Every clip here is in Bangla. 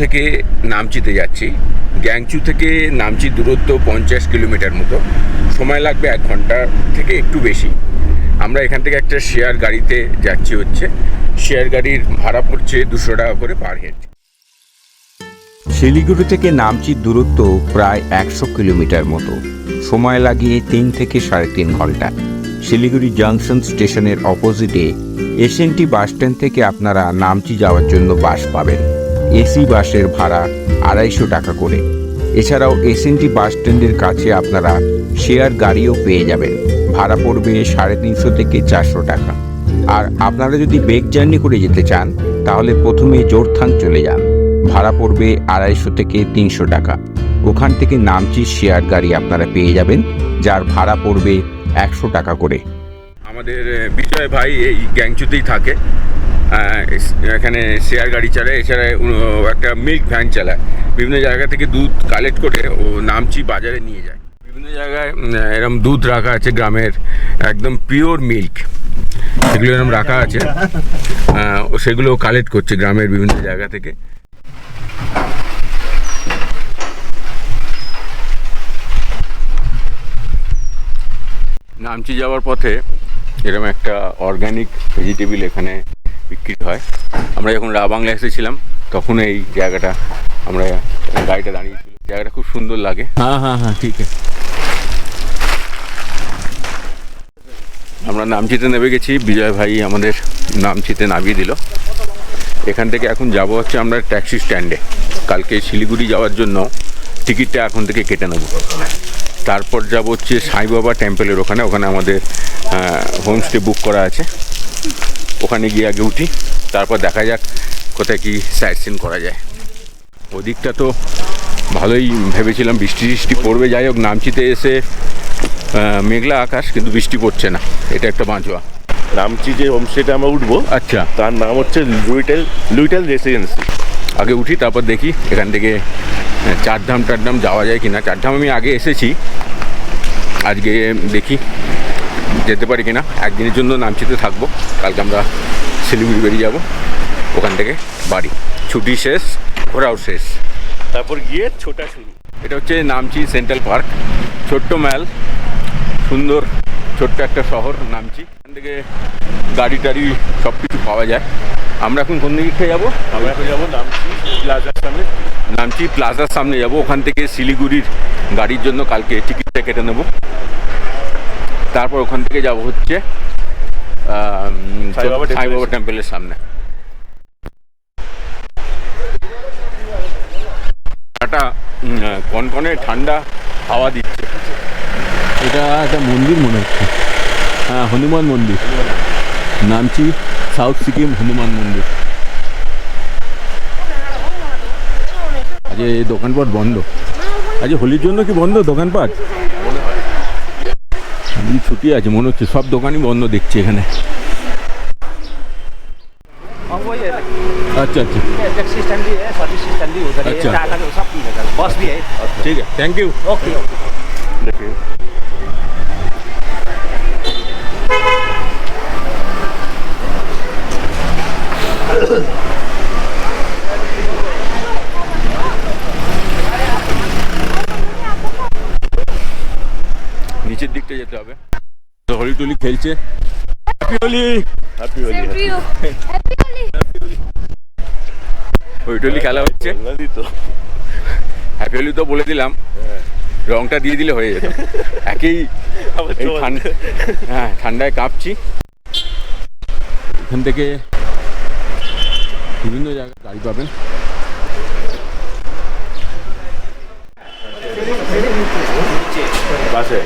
থেকে নামচিতে যাচ্ছি। গ্যাংচু থেকে নামচি দূরত্ব পঞ্চাশ কিলোমিটার মতো। সময় লাগবে এক ঘণ্টা থেকে একটু বেশি। আমরা এখান থেকে একটা শেয়ার গাড়িতে যাচ্ছি হচ্ছে। শেয়ার গাড়ির ভাড়া পড়ছে দুশো টাকা করে পার হেড। শিলিগুড়ি থেকে নামচির দূরত্ব প্রায় একশো কিলোমিটার মতো। সময় লাগিয়ে তিন থেকে সাড়ে তিন ঘণ্টা। শিলিগুড়ি জাংশন স্টেশনের অপোজিটে এসএনটি বাসস্ট্যান্ড থেকে আপনারা নামচি যাওয়ার জন্য বাস পাবেন। এসি বাসের ভাড়া আড়াইশো টাকা করে। এছাড়াও এসএনটি বাসস্ট্যান্ডের কাছে আপনারা শেয়ার গাড়িও পেয়ে যাবেন। ভাড়া পড়বে সাড়ে তিনশো থেকে চারশো টাকা। আর আপনারা যদি বেগ জার্নি করে যেতে চান, তাহলে প্রথমে জোরথাং চলে যান। ভাড়া পড়বে আড়াইশো থেকে তিনশো টাকা। ওখান থেকে নামচি শেয়ার গাড়ি আপনারা পেয়ে যাবেন, যার ভাড়া পড়বে একশো টাকা করে। আমাদের বিজয় ভাই এই গ্যাংচুতেই থাকে। এখানে শেয়ার গাড়ি চালায় এছাড়া একটা মিল্ক ভ্যান চালায়। বিভিন্ন জায়গা থেকে দুধ কালেক্ট করে ও নামচি বাজারে নিয়ে যায়। বিভিন্ন জায়গায় এরম দুধ রাখা আছে গ্রামের, একদম পিওর মিল্ক সেগুলো এরকম রাখা আছে। ও সেগুলো কালেক্ট করছে গ্রামের বিভিন্ন জায়গা থেকে। নামচি যাওয়ার পথে এরকম একটা অর্গানিক ভেজিটেবল এখানে বিক্রি হয়। আমরা যখন রা বাংলা এসেছিলাম তখন এই জায়গাটা আমরা গাড়িটা দাঁড়িয়েছিল। জায়গাটা খুব সুন্দর লাগে। হ্যাঁ হ্যাঁ হ্যাঁ ঠিক আছে। আমরা নামচিতে নেমে গেছি। বিজয় ভাই আমাদের নামচিতে নামিয়ে দিল। এখান থেকে এখন যাব হচ্ছে আমরা ট্যাক্সি স্ট্যান্ডে। কালকে শিলিগুড়ি যাওয়ার জন্য টিকিটটা এখন থেকে কেটে নেব। তারপর যাব হচ্ছে সাই বাবা টেম্পলের ওখানে। ওখানে আমাদের হোমস্টে বুক করা আছে। ওখানে গিয়ে আগে উঠি তারপর দেখা যাক কোথায় কি সাইট সিন করা যায়। ওদিকটা তো ভালোই ভেবেছিলাম বৃষ্টি টিষ্টি পড়বে যাই হোক নামচিতে এসে মেঘলা আকাশ কিন্তু বৃষ্টি পড়ছে না এটা একটা বাঁচোয়া। নামচি যে হোমস্টেটা আমরা উঠবো আচ্ছা। তার নাম হচ্ছে লুইটেল লুইটেল রেসিডেন্সি আগে উঠি তারপর দেখি এখান থেকে চারধাম টারধাম যাওয়া যায় কিনা। চারধাম আমি আগে এসেছি আজকে দেখি। যেতে পারি কিনা? একদিনের জন্য নামচিতে থাকব। কালকে আমরা শিলিগুড়ি বেরিয়ে যাব। ওখান থেকে বাড়ি। ছুটি শেষ ঘোরাও শেষ। তারপর গিয়ে ছোটা শুরু এটা হচ্ছে নামচি সেন্ট্রাল পার্ক। ছোট্ট ম্যাল সুন্দর ছোট্ট একটা শহর নামচি। এখান থেকে গাড়ি টাড়ি সব কিছু পাওয়া যায়। আমরা এখন কোন দিকে খেয়ে যাব? আমরা এখন যাব নামচি প্লাজার সামনে। নামচি প্লাজার সামনে যাব। ওখান থেকে শিলিগুড়ির গাড়ির জন্য কালকে টিকিটটা কেটে নেব। তারপর ওখান থেকে যাব হচ্ছে সাইবাবা টেম্পলের সামনে। একটা কনকনে ঠান্ডা হাওয়া দিচ্ছে। এটা একটা মন্দির মনে হচ্ছে। হ্যাঁ হনুমান মন্দির। নামচি সাউথ সিকিম হনুমান মন্দির। আজ এই দোকানপাট বন্ধ। আজ হোলির জন্য কি বন্ধ দোকানপাট? আজকে ছুটি আছে মনে হচ্ছে সব দোকানই বন্ধ দেখছি এখানে আচ্ছা আচ্ছা टैक्सी स्टैंड भी है सर्विस स्टैंड भी उधर ही है अच्छा। टाटा का सब कुछ है बस भी है ঠিক আছে থ্যাংক ইউ ओके দেখে হোলি টুলি খেলছে। Happy Holi happy Holi. Happy Holi টুলি খেলা হচ্ছে। হ্যাপি হোলি তো। বলে দিলাম। রংটা দিয়ে দিলে হয়ে যেত। একই হ্যাঁ ঠান্ডায় কাঁপছি। এখান থেকে বিভিন্ন জায়গায় গাড়ি পাবেন। বাসে।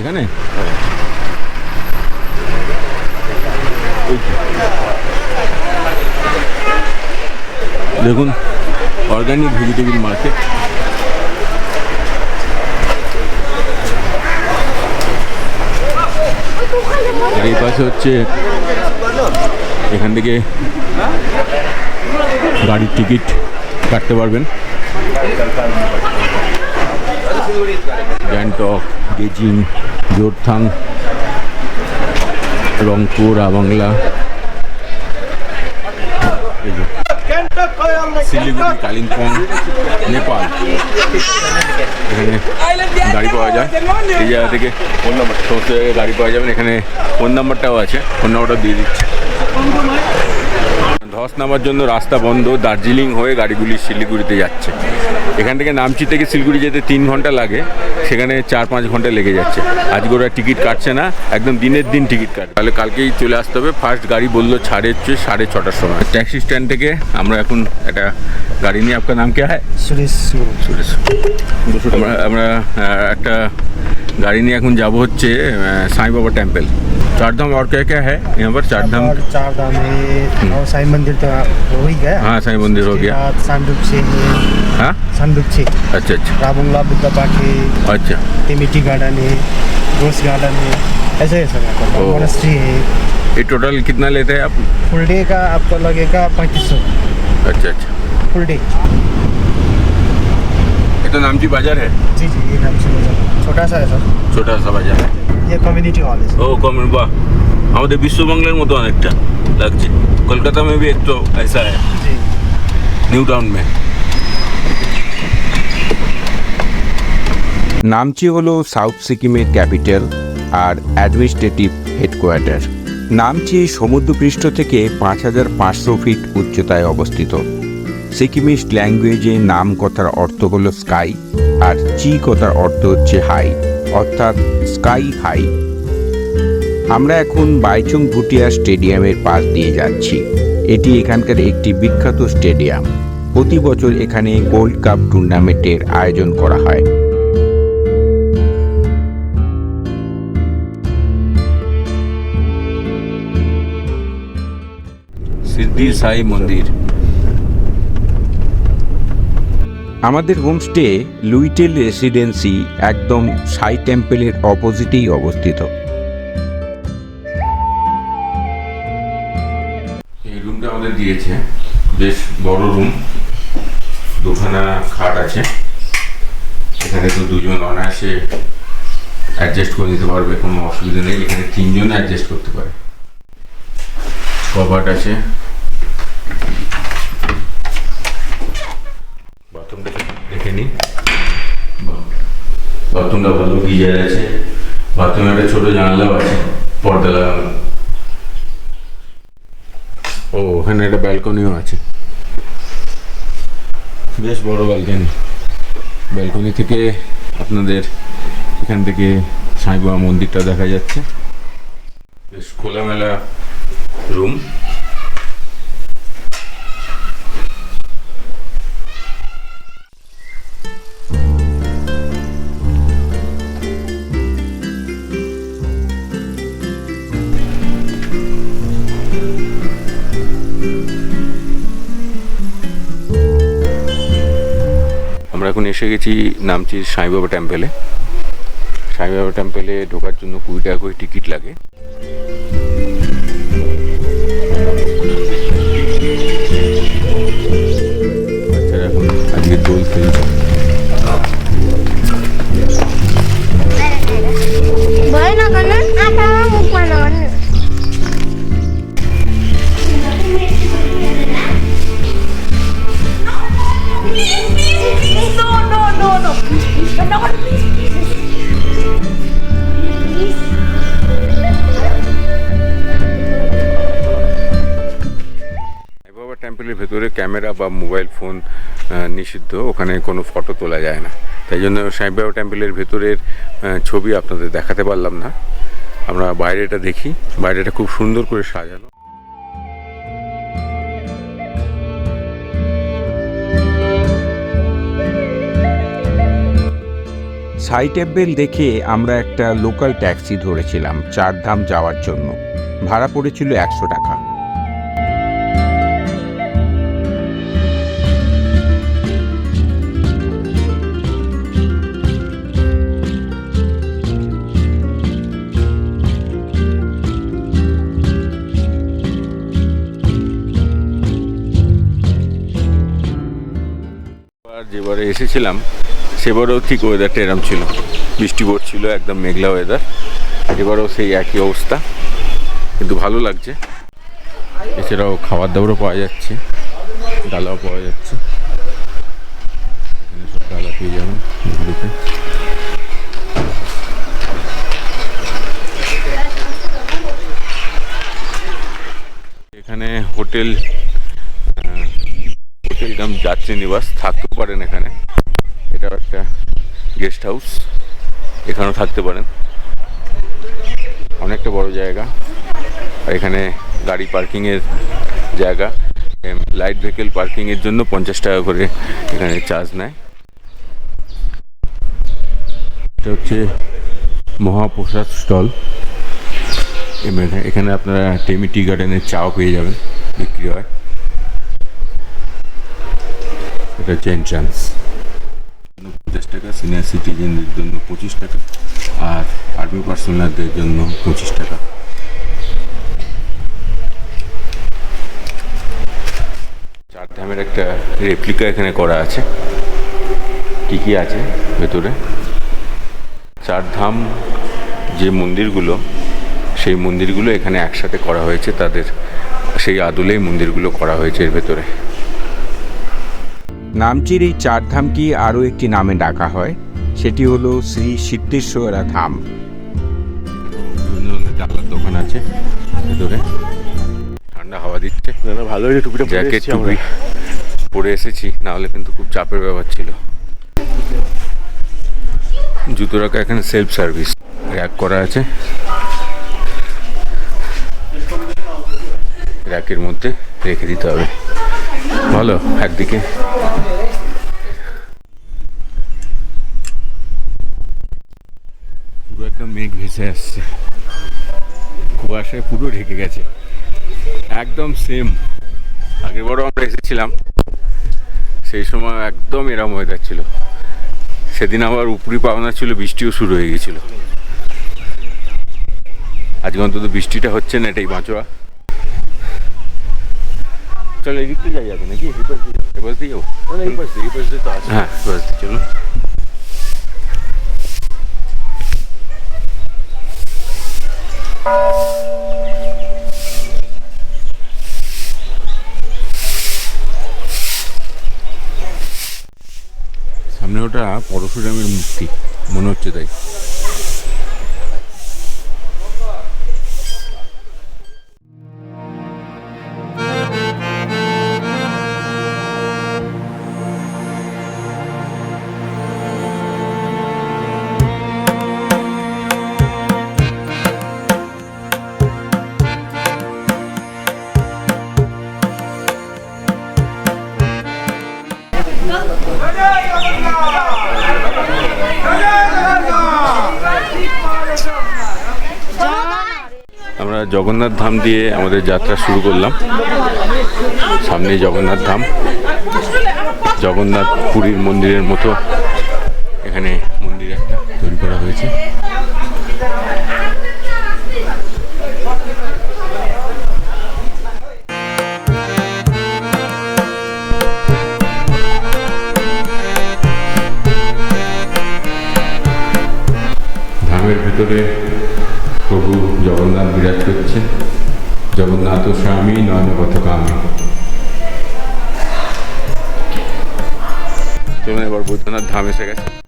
এখানে? দেখুন অর্গানিক ভেজিটেবল মার্কেট আর এই পাশে হচ্ছে এখান থেকে গাড়ির টিকিট কাটতে পারবেন। গ্যাংটক গেজিং জোরথাং, রংপুর, আবাংলা। শিলিগুড়ি, কালিম্পং, নেপাল। এখানে গাড়ি পাওয়া যায়। এই জায়গা থেকে ফোন নাম্বার, সমস্ত গাড়ি পাওয়া যাবেন এখানে ফোন নাম্বারটাও আছে। ফোন নাম্বারটা দিয়ে দিচ্ছে। ধস নামার জন্য রাস্তা বন্ধ দার্জিলিং হয়ে গাড়িগুলি শিলিগুড়িতে যাচ্ছে এখান থেকে নামচি থেকে শিলিগুড়ি যেতে তিন ঘন্টা লাগে সেখানে চার পাঁচ ঘন্টা লেগে যাচ্ছে আজকে ওরা টিকিট কাটছে না একদম দিনের দিন টিকিট কাটে তাহলে কালকেই চলে আসতে হবে ফার্স্ট গাড়ি বললো ছাড়ে হচ্ছে সাড়ে ছটার সময় ট্যাক্সি স্ট্যান্ড থেকে আমরা এখন একটা গাড়ি নিয়ে আপনার নাম কে হয় सुरेश সুরেশ আমরা আমরা আহ, একটা গাড়ি নিয়ে এখন যাব হচ্ছে আহ, সাই বাবা টেম্পল চারধাম और क्या क्या है यहाँ पर चारधाम और चार धाम है और साई मंदिर तो हो ही गया हाँ साई मंदिर हो गया सानडुप से है हाँ सानडुप से अच्छा अच्छा राबुंगला बुद्ध पार्क है अच्छा तिमिटी गार्डन है रोज गार्डन है ऐसे है सब यहाँ पर ओ। मोनेस्ट्री है ये टोटल कितना लेते हैं आप फुल डे का आपको लगेगा पैंतीस सौ अच्छा अच्छा फुल डे ये तो नामची बाजार है जी जी ये नाम से बाजार। छोटा सा है सर ছোটা সা বাজার ये कम्युनिटी हॉल है सर ও কমেন্ট বাহ আমাদের বিশ্ববাংলার মতো অনেকটা লাগছে কলকাতা में भी एक तो ऐसा है जी न्यू टाउन में নামচি হলো সাউথ সিকিমের ক্যাপিটাল আর অ্যাডমিনিস্ট্রেটিভ হেডকোয়ার্টার নামচি সমুদ্রপৃষ্ঠ থেকে পাঁচ হাজার পাঁচশো ফিট উচ্চতায় অবস্থিত সিকিমিস ল্যাঙ্গুয়েজে নাম কথার অর্থ হলো স্কাই আর চি কথার অর্থ হচ্ছে হাই অর্থাৎ স্কাই হাই আমরা এখন বাইচুং ভুটিয়া স্টেডিয়ামের পাশ দিয়ে যাচ্ছি। এটি এখানকার একটি বিখ্যাত স্টেডিয়াম। প্রতি বছর এখানে গোল্ড কাপ টুর্নামেন্টের আয়োজন করা হয়। সিদ্ধি সাই মন্দির। আমাদের হোমস্টে লুইটেল রেসিডেন্সি একদম সাই টেম্পলের অপোজিটেই অবস্থিত। আমাদের দিয়েছে। বেশ বড় রুম দুখানা খাট আছে। এখানে তো দুজন অনায়াসে অ্যাডজাস্ট করে নিতে পারবে, কোনো অসুবিধা নেই। এখানে তিনজন অ্যাডজাস্ট করতে পারে। কভাট আছে। বাথরুমটা দেখে নিই বাথরুমটা ভালো গিজার আছে। বাথরুমে একটা ছোট জানলাও আছে। পর্দা লাগানো ও ওখানে একটা ব্যালকনিও আছে। বেশ বড় ব্যালকনি। ব্যালকনি থেকে আপনাদের এখান থেকে সাঁইবাবা মন্দিরটা দেখা যাচ্ছে। বেশ খোলামেলা রুম। এসে গেছি নামচির সাইবাবা টেম্পেলে। সাইবাবা টেম্পেলে ঢোকার জন্য কুড়ি টাকা করে টিকিট লাগে। এখন আজকে Boleh makanan atau ক্যামেরা বা মোবাইল ফোন নিষিদ্ধ, ওখানে কোনো ফটো তোলা যায় না। তাই জন্য সাইবাবা টেম্পলের ভেতরের ছবি আপনাদের দেখাতে পারলাম না। আমরা বাইরেটা দেখি। বাইরেটা খুব সুন্দর করে সাজানো। সাই টেম্পেল দেখে আমরা একটা লোকাল ট্যাক্সি ধরেছিলাম, চারধাম যাওয়ার জন্য। ভাড়া পড়েছিল একশো টাকা। আর যেবারে এসেছিলাম, সেবারেও ঠিক ওয়েদারটা এরম ছিল। বৃষ্টি পড়ছিল, একদম মেঘলা ওয়েদার এবারেও সেই একই অবস্থা, কিন্তু ভালো লাগছে। এছাড়াও খাবার দাবারও পাওয়া যাচ্ছে, ডালাও পাওয়া যাচ্ছে। সব ডালা পেয়ে যাবেন এখানে হোটেল হোটেল যাত্রী নিবাস থাকতেও পারেন এখানে। এটাও একটা গেস্ট হাউস। এখানেও থাকতে পারেন। অনেকটা বড় জায়গা। আর এখানে গাড়ি পার্কিংয়ের জায়গা। লাইট ভেহিকেল পার্কিংয়ের জন্য পঞ্চাশ টাকা করে এখানে চার্জ নেয়। এটা হচ্ছে মহাপ্রসাদ স্টল। এখানে আপনারা টেমি টি গার্ডেনের চাও পেয়ে যাবেন। বিক্রি হয়। এটা হচ্ছে এন্ট্রান্স পঞ্চাশ টাকা সিনিয়র সিটিজেনদের জন্য পঁচিশ টাকা, আর আর্মি পার্সোনালদের জন্য পঁচিশ টাকা। চার ধামের একটা রেপ্লিকা এখানে করা আছে। কি কি আছে ভেতরে? চার ধাম যে মন্দিরগুলো, সেই মন্দিরগুলো এখানে একসাথে করা হয়েছে। তাদের, সেই আদলেই মন্দিরগুলো করা হয়েছে এর ভেতরে। নামচির এই চার ধামকে আরও একটি নামে ডাকা হয়। সেটি হলো শ্রী সিদ্ধেশ্বরা ধাম। ডালার দোকান আছে ভেতরে। ঠান্ডা হাওয়া দিচ্ছে। ভালো হয়েছে টুপিটা পরে জ্যাকেট এসেছি টুপি পরে এসেছি নাহলে কিন্তু খুব চাপের ব্যাপার ছিল। জুতো রাখা এখানে সেলফ সার্ভিস র্যাক করা আছে। র্যাকের মধ্যে রেখে দিতে হবে। ভালো একদিকে পুরো একটা মেঘ ভেসে আসছে। কুয়াশায় পুরো ঢেকে গেছে। একদম সেম আগের বারও আমরা এসেছিলাম। সেই সময় একদম এরম ওয়েদার ছিল। সেদিন আবার উপরি পাওনা ছিল বৃষ্টিও শুরু হয়ে গেছিল। আজকে অন্তত বৃষ্টিটা হচ্ছে না এটাই বাঁচোয়া। চলো এদিক দিয়ে যাই যাবে নাকি? দিয়ে যাব? পাশ দিয়ে না, না, এই পাশ দিয়ে, এই পাশ দিয়ে তো আছে। হ্যাঁ এই পাশ দিয়ে চলুন সামনে ওটা পরশুরামের মূর্তি মনে হচ্ছে তাই। আমরা জগন্নাথ ধাম দিয়ে আমাদের যাত্রা শুরু করলাম। সামনে জগন্নাথ ধাম। জগন্নাথ পুরীর মন্দিরের মতো এখানে মন্দির একটা তৈরি করা হয়েছে। ধামের ভেতরে বিরাজ করছে জগন্নাথ স্বামী নয় চলুন এবার বৈদ্যনাথ ধাম এসে গেছে।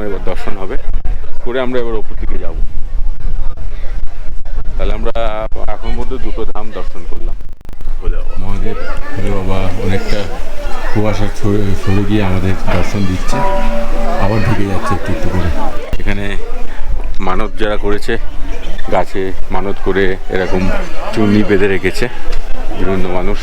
ধাম এবার দর্শন হবে। করে আমরা এবার ওপর দিকে যাব। তাহলে আমরা এখন পর্যন্ত দুটো ধাম দর্শন করলাম। বাবা। মহাদেব বাবা অনেকটা কুয়াশা সরে গিয়ে আমাদের দর্শন দিচ্ছে। আবার ঢুকে যাচ্ছে একটু একটু করে। এখানে মানত যারা করেছে গাছে মানত করে এরকম চুনি বেঁধে রেখেছে। বিভিন্ন মানুষ।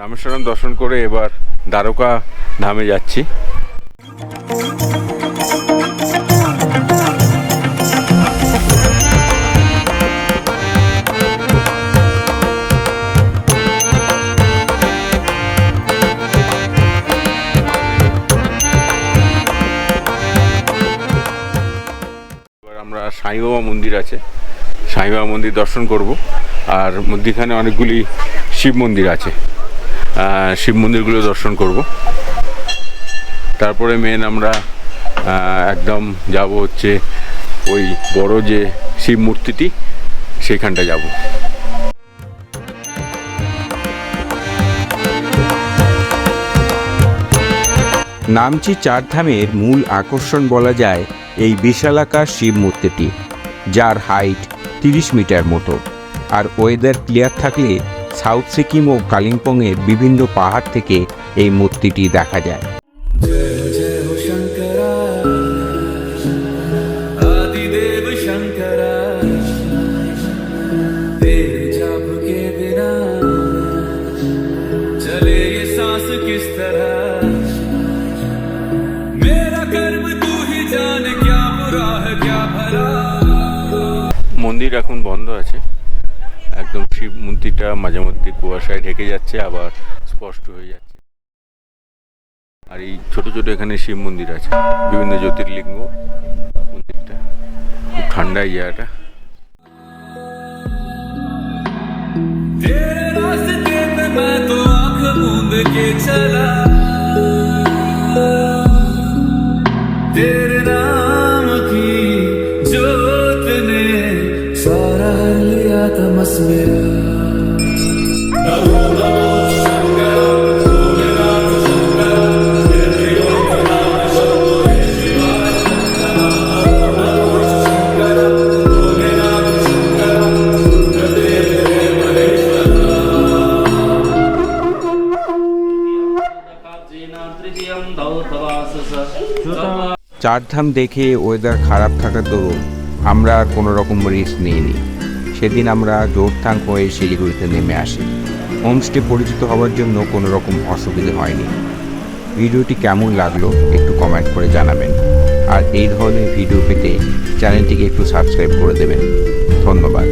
রামেশ্বরম দর্শন করে এবার দ্বারকা ধামে যাচ্ছি। এবার আমরা সাই বাবা মন্দির আছে। বাবা মন্দির দর্শন করব। আর মধ্যিখানে অনেকগুলি শিব মন্দির আছে। শিব মন্দিরগুলো দর্শন করব। তারপরে মেন আমরা একদম যাব হচ্ছে ওই বড় যে শিব মূর্তিটি সেইখানটা যাব। নামচি চারধামের মূল আকর্ষণ বলা যায় এই বিশালাকার শিব মূর্তিটি, যার হাইট তিরিশ মিটার মতো। আর ওয়েদার ক্লিয়ার থাকলে সাউথ সিকিম ও কালিম্পংয়ের বিভিন্ন পাহাড় থেকে এই মূর্তিটি দেখা যায়। শিব মূর্তিটা মাঝে মধ্যে কুয়াশায় ঢেকে যাচ্ছে আবার স্পষ্ট হয়ে যাচ্ছে আর এই ছোট ছোট এখানে শিব মন্দির আছে বিভিন্ন জ্যোতির্লিঙ্গ মন্দিরটা খুব ঠান্ডা এই জায়গাটা तेरे रास्ते पे मैं तो आंख मूंद के चला तेरे नाम की जोत ने सारा लिया तमस मेरा চারধাম দেখে ওয়েদার খারাপ থাকার দরুন। আমরা আর কোনো রকম রিস্ক নিইনি। সেদিন আমরা জোরথাং হয়ে শিলিগুড়িতে নেমে আসি। হোমস্টে পরিচিত হওয়ার জন্য কোনো রকম অসুবিধে হয়নি। ভিডিওটি কেমন লাগল একটু কমেন্ট করে জানাবেন। আর এই ধরনের ভিডিও পেতে চ্যানেলটিকে একটু সাবস্ক্রাইব করে দেবেন। ধন্যবাদ।